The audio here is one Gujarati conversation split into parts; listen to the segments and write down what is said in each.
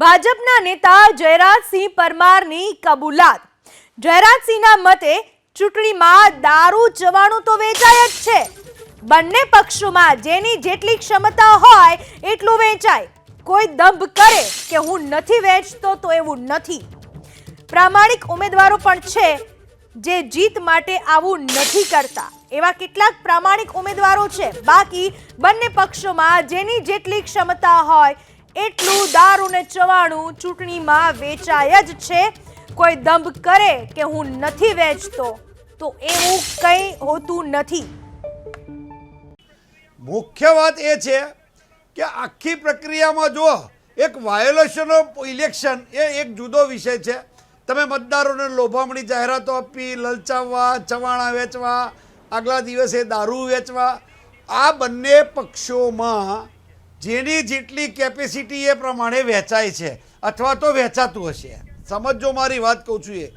ભાજપના નેતા જયરાજસિંહ પરમારની કબૂલાત. જયરાજસિંહના મતે ચૂંટણીમાં દારૂ જવાનું તો વેચાય જ છે. બંને પક્ષોમાં જેની જેટલી ક્ષમતા હોય એટલું વેચાય. કોઈ દંભ કરે કે હું નથી વેચતો તો એવું નથી. પ્રામાણિક ઉમેદવારો પણ છે જે જીત માટે આવું નથી કરતા. એવા કેટલાક પ્રામાણિક ઉમેદવારો છે. બાકી બંને પક્ષોમાં જેની જેટલી ક્ષમતા હોય એટલું દારૂ ને ચવાણું ચૂંટણીમાં વેચાય જ છે. કોઈ દંભ કરે કે હું નથી વેચતો, તો એવું કંઈ હોતું નથી. મુખ્ય વાત એ છે કે આખી પ્રક્રિયામાં જો એક વાયોલેશન ઓફ ઇલેક્શન એ એક જુદો વિષય છે. તમે મતદારોને લોભામણી જાહેરાતો આપી, લલચાવવા, ચવાણા વેચવા, આગલા દિવસે દારૂ વેચવા, આ બંને પક્ષોમાં જેની જેટલી કેપેસિટી એ પ્રમાણે વેચાય છે, અથવા તો વેચાતું હશે. સમજો મારી વાત કહું છું એ.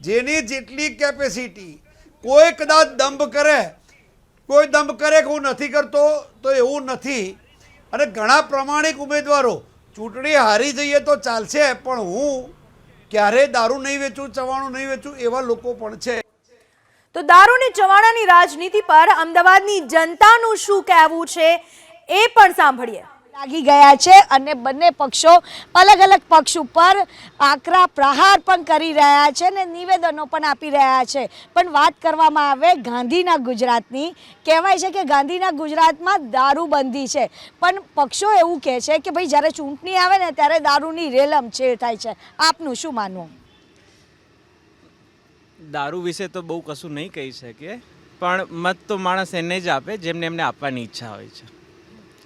જેની જેટલી કેપેસિટી કોઈ કદાચ દંભ કરે, કોઈ દંભ કરે કે હું નથી કરતો, તો એવું નથી. અને ઘણા પ્રમાણિક ઉમેદવારો ચૂંટણી હારી જઈએ તો ચાલશે, પણ હું ક્યારેય દારૂ નહીં વેચું, ચવાણું નહીં વેચું એવા લોકો પણ છે. તો દારૂની ચવાણાની રાજનીતિ પર અમદાવાદની જનતાનું શું કહેવું છે? એ પણ સાંભળીએ. લાગી ગયા છે અને બંને પક્ષો અલગ અલગ પક્ષ ઉપર આકરા પ્રહાર પણ કરી રહ્યા છે અને નિવેદનો પણ આપી રહ્યા છે. પણ વાત કરવામાં આવે ગાંધીના ગુજરાતની. કહેવાય છે કે ગાંધીના ગુજરાતમાં દારૂબંધી છે. પણ પક્ષો એવું કહે છે કે ભાઈ જ્યારે ચૂંટણી આવે ને ત્યારે દારૂની રેલમ છેડ થાય છે. આપનું શું માનવું? દારૂ વિશે તો બહુ કશું નહીં કહી શકીએ પણ મત તો માણસ એને જ આપે જેમને એમને આપવાની ઈચ્છા હોય છે Thank you. અચ્છા, પ-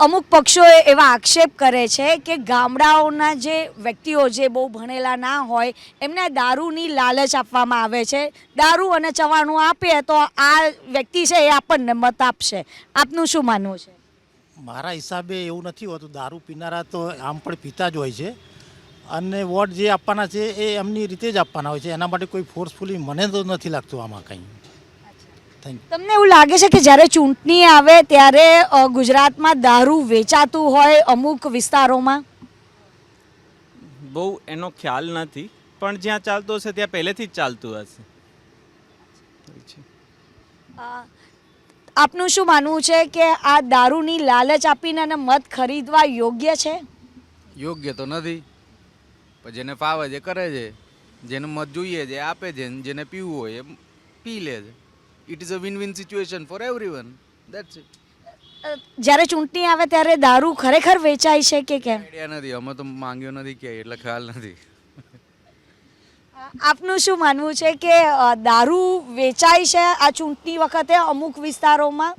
અમુક પક્ષો એવા આક્ષેપ કરે છે કે ગામડાઓના જે વ્યક્તિઓ જે બહુ ભણેલા ના હોય એમને દારૂની લાલચ આપવામાં આવે છે. દારૂ અને ચવાણું આપીએ તો આ વ્યક્તિ છે એ આપણને મત આપશે. આપનું શું માનવું છે? મારા હિસાબે એવું નથી હોતું. દારૂ પીનારા તો આમ પણ પીતા જ હોય છે. અને વોટ જે આપવાના છે એ એમની રીતે જ આપવાના હોય છે. એના માટે કોઈ ફોર્સફુલી મને તો નથી લાગતું આમાં કંઈ. તમને એવું લાગે છે કે જ્યારે ચૂંટણી આવે ત્યારે ગુજરાતમાં દારૂ વેચાતું હોય અમુક વિસ્તારોમાં? બહુ એનો ખ્યાલ નથી પણ જ્યાં ચાલતું હશે ત્યાં પહેલેથી જ ચાલતું હશે. આપનું શું માનવું છે કે આ દારૂની લાલચ આપીને અને મત ખરીદવા યોગ્ય છે? યોગ્ય તો નથી પણ જેને ફાવે છે કરે છે. જેને મત જોઈએ છે એ આપે છે ને જેને પીવું હોય એ પી લે છે. It is a win win situation for everyone that's it જ્યારે ચૂંટણી આવે ત્યારે દારૂ ખરેખર વેચાય છે કે કેમ? આઈડિયા નથી. અમે તો માંગ્યો નથી કે એટલે ખ્યાલ નથી. આપનું શું માનવું છે કે દારૂ વેચાય છે આ ચૂંટણી વખતે અમુક વિસ્તારોમાં?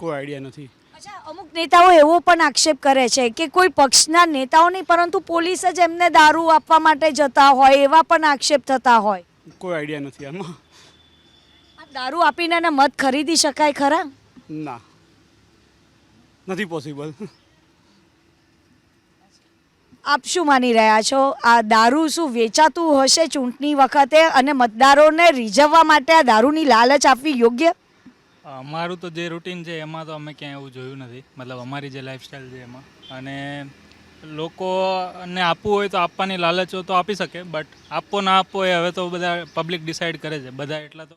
કોઈ આઈડિયા નથી. અચ્છા અમુક નેતાઓ એવો પણ આક્ષેપ કરે છે કે કોઈ પક્ષના નેતાઓ નહીં પરંતુ પોલીસ જ એમને દારૂ આપવા માટે જતા હોય એવા પણ આક્ષેપ થતા હોય. કોઈ આઈડિયા નથી આમાં. દારૂ આપીને એને મત ખરીદી શકાય ખરા? ના. નથી પોસિબલ આપ શું માની રહ્યા છો? આ દારૂ શું વેચાતું હશે ચૂંટણી વખતે અને મતદારોને રીઝવવા માટે આ દારૂની લાલચ આપવી યોગ્ય? અમારું તો જે રૂટીન છે એમાં તો અમે ક્યાંય એવું જોયું નથી. મતલબ અમારી જે લાઈફસ્ટાઈલ છે એમાં. અને લોકોને આપવું હોય તો આપવાની લાલચો તો આપી શકે બટ આપવો ના આપવો એ હવે તો બધા પબ્લિક ડિસાઈડ કરે છે. બધા એટલા તો